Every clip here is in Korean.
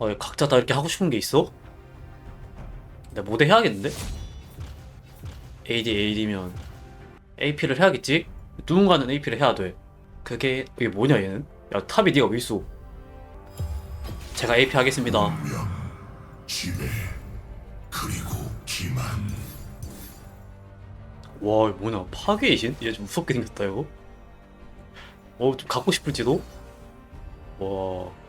어, 각자 다 이렇게 하고 싶은 게 있어? 내가 모델 해야겠는데? AD, AD면 AP를 해야겠지? 누군가는 AP를 해야 돼. 그게 그게 뭐냐 얘는? 야 탑이 네가 왜 있어? 제가 AP 하겠습니다. 운명, 지배, 그리고 기만. 와 뭐냐 파괴의 신? 얘 좀 무섭게 생겼다 이거. 어좀 갖고 싶을지도? 와.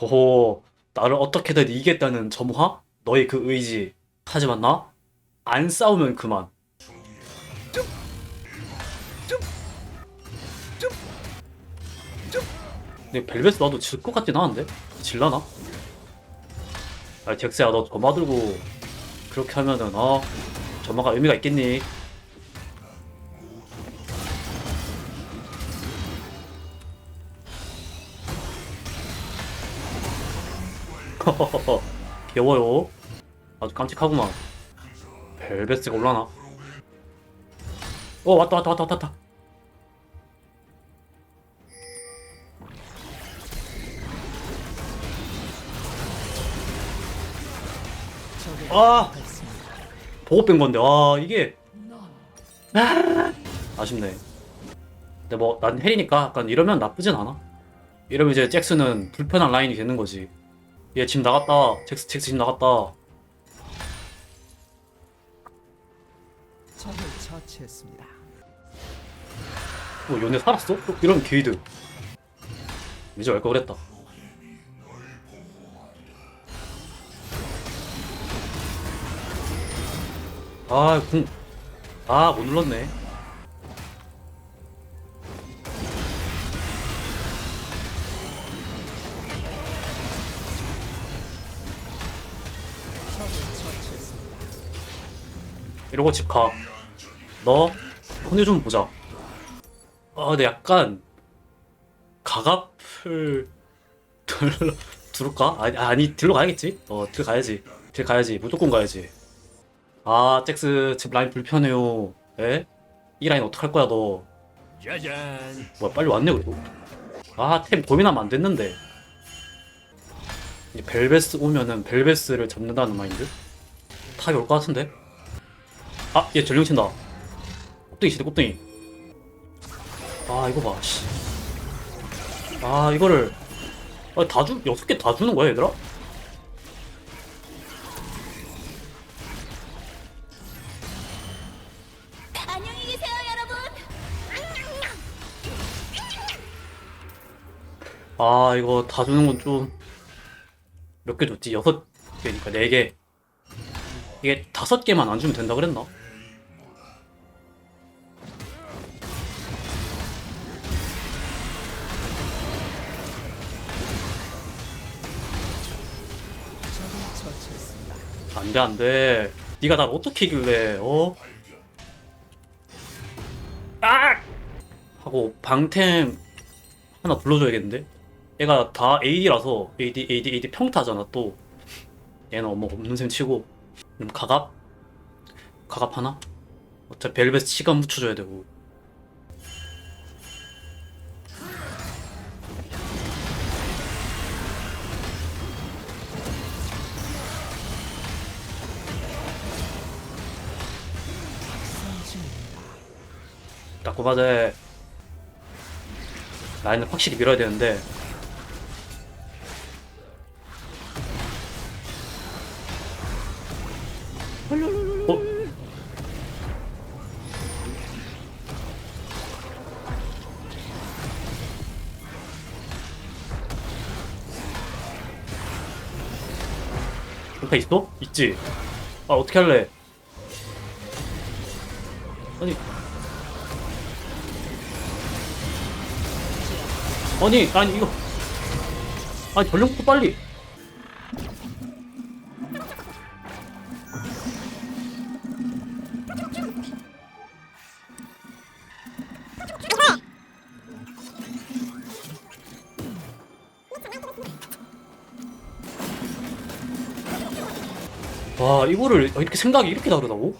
호호 나를 어떻게든 이기겠다는 점화? 너의 그 의지. 하지만 나? 안 싸우면 그만. 근데 벨벳 나도 질 것 같진 않은데? 질라나? 아 덱스야 너 점화 들고 그렇게 하면은 어 점화가 의미가 있겠니? 귀여워요. 아주 깜찍하구만. 벨벳스가 올라나? 어 왔다 왔다 왔다 왔다 아! 보고 뺀 건데 와 이게. 아, 아쉽네. 근데 뭐 난 헬이니까 약간 이러면 나쁘진 않아. 이러면 이제 잭스는 불편한 라인이 되는 거지 얘집 나갔다 잭스 잭스 집 나갔다 적을 처치했습니다. 뭐 연애 살았어? 또 이러면 게이드 이제 알거 그랬다 아, 궁. 아, 못 눌렀네. 이러고 집 가. 너, 손해 좀 보자. 아, 근데 약간, 가갑을, 들러, 두를까? 아니, 아니, 들러 가야겠지? 어, 들 가야지. 들 가야지. 무조건 가야지. 아, 잭스, 집 라인 불편해요. 에? 이 라인 어떡할 거야, 너. 짜잔. 뭐야, 빨리 왔네, 그래도. 아, 템 고민하면 안 됐는데. 벨베스 오면은 벨베스를 잡는다는 마인드? 탑이 올 것 같은데? 아, 얘 전령 친다. 곱등이 치네, 곱등이. 아, 이거 봐, 씨. 아, 이거를. 아, 다 주, 여섯 개 다 주는 거야, 얘들아? 안녕히 계세요, 여러분. 아, 이거 다 주는 건 좀. 몇 개 줬지? 여섯 개니까 네 개. 이게 다섯 개만 안 주면 된다 그랬나? 처치했습니다. 안 돼, 안 돼. 네가 날 어떻게 이길래, 어? 아! 하고 방템 하나 불러줘야겠는데? 얘가 다 AD라서 AD, AD, AD 평타잖아, 또. 얘는 뭐 없는 셈 치고. 그럼 가갑? 가갑 하나? 어차피 벨벳 시간 묻혀줘야 되고. 따꼬바제 라인을 확실히 밀어야 되는데 어? 평타 있어? 있지? 아 어떻게 할래? 아니 아니 아니 이거 아니 전력부터 빨리 와 이거를 이렇게 생각이 이렇게 다르다고?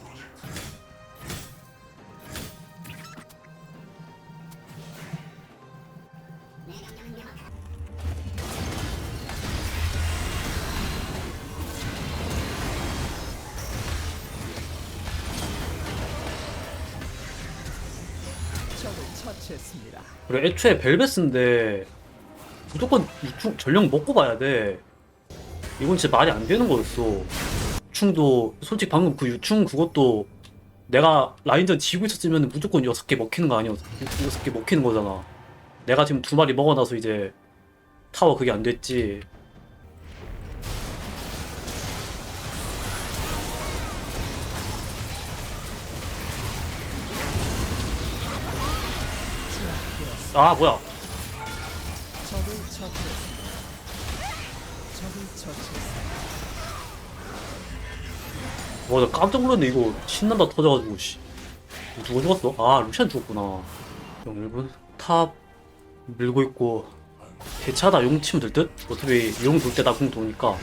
처치했습니다. 그래 애초에 벨베스인데 무조건 유충 전령 먹고 봐야 돼. 이건 진짜 말이 안 되는 거였어. 유충도 솔직히 방금 그 유충 그것도 내가 라인전 지고 있었으면 무조건 6개 먹히는 거 아니었어? 6개 먹히는 거잖아. 내가 지금 두 마리 먹어놔서 이제 타워 그게 안 됐지 아 뭐야 적을 처치했습니다. 적을 처치했습니다. 와, 나 깜짝 놀랐네, 이거. 신난다 터져가지고, 씨. 누가 죽었어? 아, 루시안 죽었구나. 형, 일본 탑 밀고 있고. 대차다 용 치면 될 듯? 어차피 용돌때 나 궁 도니까.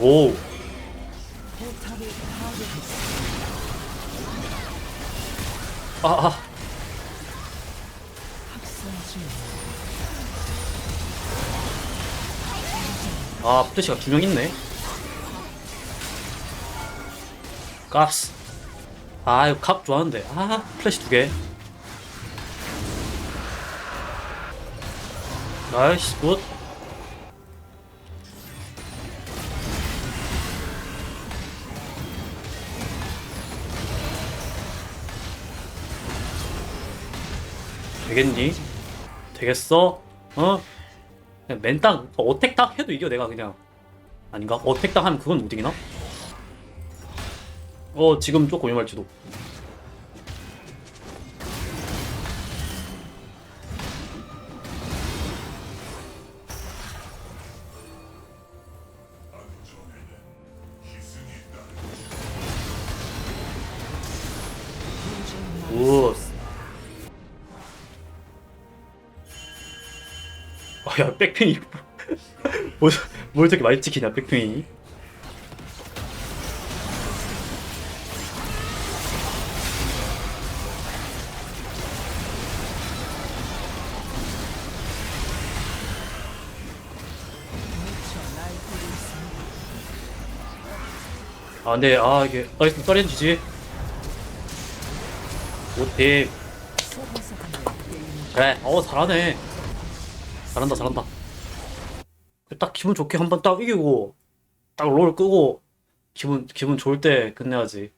오. 아, 아. 아, 플래시가 두 명 있네. 값스. 아, 이거 값 좋아하는데. 아, 플래시 두 개. 나이스, 굿. 되겠니? 되겠어? 어? 그냥 맨땅 어택 딱 해도 이겨 내가 그냥 아닌가? 어택 딱 하면 그건 못 이기나? 어 지금 조금 위험할지도 오. 야 백팽이. 뭘, 뭘 저렇게 많이 찍히냐 백팽이. 아 근데 아 이게 나이스 오팀 소호석한데 게임 그래 어 잘하네 잘한다 잘한다. 딱 기분 좋게 한 번 딱 이기고 딱 롤 끄고 기분 기분 좋을 때 끝내야지